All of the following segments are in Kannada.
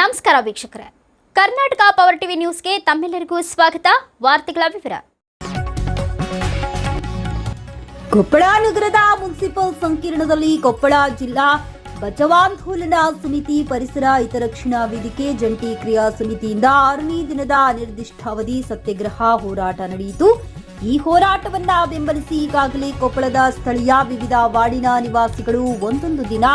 ನಮಸ್ಕಾರ ವೀಕ್ಷಕರೇ. ಕರ್ನಾಟಕ ಪವರ್ ಟಿವಿ ನ್ಯೂಸ್ಗೆ ತಮ್ಮೆಲ್ಲರಿಗೂ ಸ್ವಾಗತ. ವಾರ್ತೆಗಳ ವಿವರ. ಕೊಪ್ಪಳ ನಗರದ ಮುನ್ಸಿಪಲ್ ಸಂಕೀರ್ಣದಲ್ಲಿ ಕೊಪ್ಪಳ ಜಿಲ್ಲಾ ಬಚಾವಾಂದೋಲನ ಸಮಿತಿ ಪರಿಸರ ಹಿತರಕ್ಷಣಾ ವೇದಿಕೆ ಜಂಟಿ ಕ್ರಿಯಾ ಸಮಿತಿಯಿಂದ ಆರನೇ ದಿನದ ಅನಿರ್ದಿಷ್ಟಾವಧಿ ಸತ್ಯಾಗ್ರಹ ಹೋರಾಟ ನಡೆಯಿತು. ಈ ಹೋರಾಟವನ್ನ ಬೆಂಬಲಿಸಿ ಈಗಾಗಲೇ ಕೊಪ್ಪಳದ ಸ್ಥಳೀಯ ವಿವಿಧ ವಾರ್ಡಿನ ನಿವಾಸಿಗಳು ಒಂದೊಂದು ದಿನ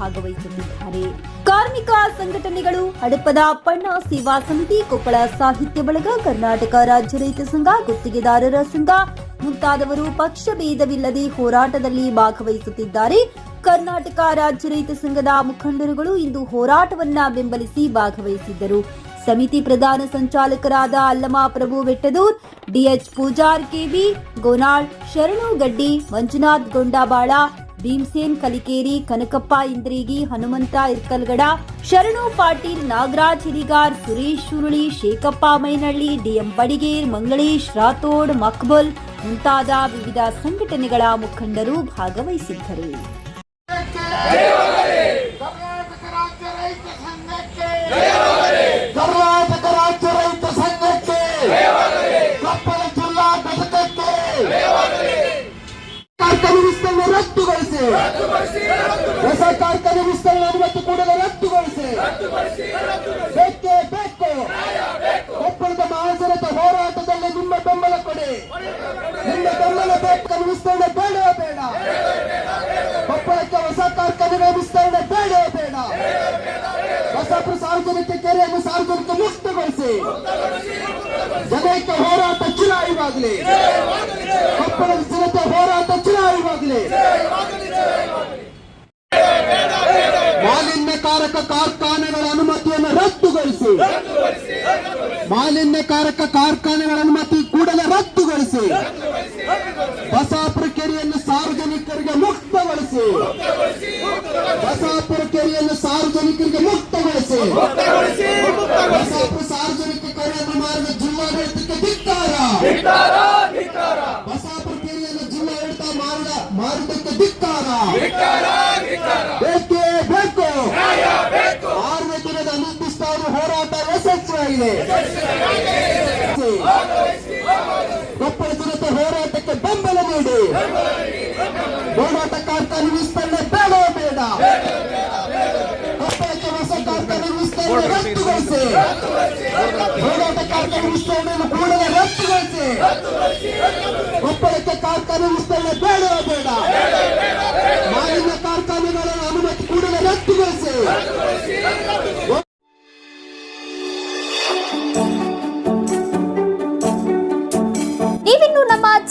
ಭಾಗವಹಿಸುತ್ತಿದ್ದಾರೆ ಕಾರ್ಮಿಕ ಸಂಘಟನೆಗಳು ಹಡಪದ ಪಣ್ಣ ಸೇವಾ ಸಮಿತಿ ಕೊಪ್ಪಳ ಸಾಹಿತ್ಯ ಬಳಗ ಕರ್ನಾಟಕ ರಾಜ್ಯ ರೈತ ಸಂಘ ಗುತ್ತಿಗೆದಾರರ ಸಂಘ ಮುಂತಾದವರು ಪಕ್ಷ ಭೇದವಿಲ್ಲದೆ ಹೋರಾಟದಲ್ಲಿ ಭಾಗವಹಿಸುತ್ತಿದ್ದಾರೆ. ಕರ್ನಾಟಕ ರಾಜ್ಯ ರೈತ ಸಂಘದ ಮುಖಂಡರುಗಳು ಇಂದು ಹೋರಾಟವನ್ನ ಬೆಂಬಲಿಸಿ ಭಾಗವಹಿಸಿದ್ದರು. ಸಮಿತಿ ಪ್ರಧಾನ ಸಂಚಾಲಕರಾದ Allama Prabhu Vettadur DH Pujar KB Gonal, Sharanu Gaddi, Manjunath ಗೊಂಡಾಬಾಳ Bhimsen, Kalikeri, Kanakappa, ಇಂದ್ರಿಗಿ, Hanumanta, Irkalgada, Sharanu Patil, Nagaraj Hirigar, Suresh Shuruli Shekhappa Mainalli, DM Badiger, Mangalesh, Rathod, Maqbul ಮುಂತಾದ ವಿವಿಧ ಸಂಘಟನೆಗಳ ಮುಖಂಡರು ಭಾಗವಹಿಸಿದ್ದರು. ಬೇಕೇ ಬೇಕು? ಕೊಪ್ಪಳದ ಮಹಾಸರತ ಹೋರಾಟದಲ್ಲಿ ನಿಮ್ಮ ಬೆಂಬಲ ಕೊಡಿ. ನಿಮ್ಮ ಬೆಂಬಲ ಬೇಕು, ವಿಸ್ತರಣೆ ಬೇಡ ಬೇಡ. ಕೊಪ್ಪಳಕ್ಕೆ ಹೊಸ ಕಾರ್ಖಾನೆ ವಿಸ್ತರಣೆ ಬೇಡ ಬೇಡ. ಹೊಸಪುರ ಸಾರ್ವಜನಿಕ ಕೆರೆಯನ್ನು ಸಾರ್ವಜನಿಕ ಮುಕ್ತಗೊಳಿಸಿ. ಜನೈಕ ಹೋರಾಟ ಚುನಾಯಿವಾಗಲಿ. ಕೊಪ್ಪಳದ ಜನತೆ ಹೋರಾಟ ಚುನಾಯಿವಾಗಲಿ ಮಾಲಿನ್ಯಕಾರಕ ಕಾರ್ಖಾನೆಗಳ ಅನುಮತಿಯನ್ನು ರದ್ದುಗೊಳಿಸಿ ಮಾಲಿನ್ಯಕಾರಕ ಕಾರ್ಖಾನೆಗಳನ್ನು ಮತ್ತು ಕೂಡಲೇ ರದ್ದುಗೊಳಿಸಿ. ಬಸಾಪುರ ಕೆರೆಯನ್ನು ಸಾರ್ವಜನಿಕರಿಗೆ ಮುಕ್ತಗೊಳಿಸಿ. ಬಸಾಪುರ ಕೆರೆಯನ್ನು ಸಾರ್ವಜನಿಕರಿಗೆ ಮುಕ್ತಗೊಳಿಸಿ. ಬಸಾಪುರ ಸಾರ್ವಜನಿಕ ಕೆರೆಯನ್ನು ಮಾರಿದ ಜಿಲ್ಲಾಡಳಿತಕ್ಕೆ ಧಿಕ್ಕಾರ. ಬಸಾಪುರ ಕೆರೆಯನ್ನು ಜಿಲ್ಲಾಡಳಿತ ಮಾಡಿದ ಮಾರಿದಕ್ಕೆ ಧಿಕ್ಕಾರ ಬೇಕೇ ಬೇಕು ಆರನೇ ದಿನದ ಅನಿರ್ದಿಷ್ಟಾವಧಿ ಹೋರಾಟ ಯಶಸ್ವಿಯಾಗಿದೆ ಕೊಪ್ಪಳ ಜನತೆ ಹೋರಾಟಕ್ಕೆ ಬೆಂಬಲ ನೀಡಿ. ಹೋರಾಟ ಕಾರ್ಖಾನೆ ವಿಸ್ತರಣೆ ಬೇಡ ಬೇಡ. ಕೊಪ್ಪಳಕ್ಕೆ ಹೊಸ ಕಾರ್ಖಾನೆ ವಿಸ್ತರಣೆ ರದ್ದುಗೊಳಿಸಿ. ಹೋರಾಟ ಕಾರ್ಖಾನೆ ವಿಸ್ತರಣೆಯನ್ನು ಕೂಡಲೇ ರದ್ದುಗೊಳಿಸಿ. ಕೊಪ್ಪಳಕ್ಕೆ ಕಾರ್ಖಾನೆ ವಿಸ್ತರಣೆ ಬೇಡ ಬೇಡ.